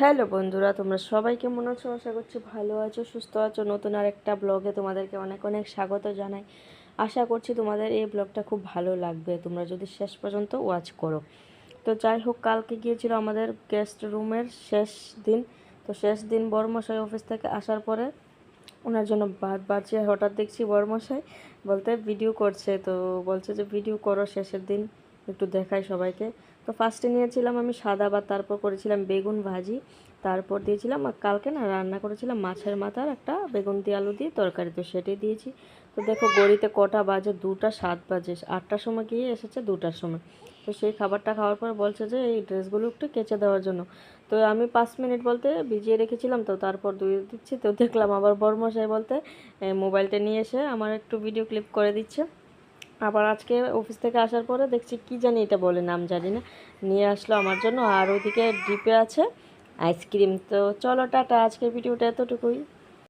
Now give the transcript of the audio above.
Hello বন্ধুরা, তোমরা সবাই কেমন আছো? আশা করছি ভালো আছো, সুস্থ আছো। নতুন আর একটা ব্লগে তোমাদেরকে অনেক অনেক স্বাগত জানাই। আশা করছি তোমাদের এই ব্লগটা খুব ভালো লাগবে। তোমরা যদি শেষ পর্যন্ত ওয়াচ করো। তো যাই হোক, কালকে গিয়েছিল আমাদের গেস্ট রুমের শেষ দিন। তো শেষ দিন বড়মশাই অফিস থেকে আসার পরে ওনার জন্য ভাত বাড়ছে হঠাৎ দেখছি বড়মশাই বলতে ভিডিও করছে। তো বলছে যে ভিডিও করো শেষের দিন। একটু দেখাই সবাইকে। তো ফার্স্টে নিয়েছিলাম আমি সাদা ভাত তারপর করেছিলাম বেগুন ভাজি। তারপর দিয়েছিলাম কালকে না রান্না করেছিলাম মাছের মাথার একটা বেগুন দিয়ে আলু দিয়ে তরকারি, তো সেটাই দিয়েছি। তো দেখো গড়িতে কটা বাজে, দুটা সাত বাজে, আটটার সময় গিয়ে এসেছে দুটার সময়। তো সেই খাবারটা খাওয়ার পর বলছে যে এই ড্রেসগুলো একটু কেচে দেওয়ার জন্য। তো আমি পাঁচ মিনিট বলতে ভিজিয়ে রেখেছিলাম তো, তারপর ধুয়ে দিচ্ছি। তো দেখলাম আবার বর্মশাই বলতে মোবাইলটা নিয়ে এসে আমার একটু ভিডিও ক্লিপ করে দিচ্ছে। আবার আজকে অফিস থেকে আসার পরে দেখছি কি জানি এটা বলে নাম জানি না। নিয়ে আসলো আমার জন্য আর ওইদিকে ডিপে আছে। আইসক্রিম তো চলো, টাটা। আজকের ভিডিওটা এতটুকুই।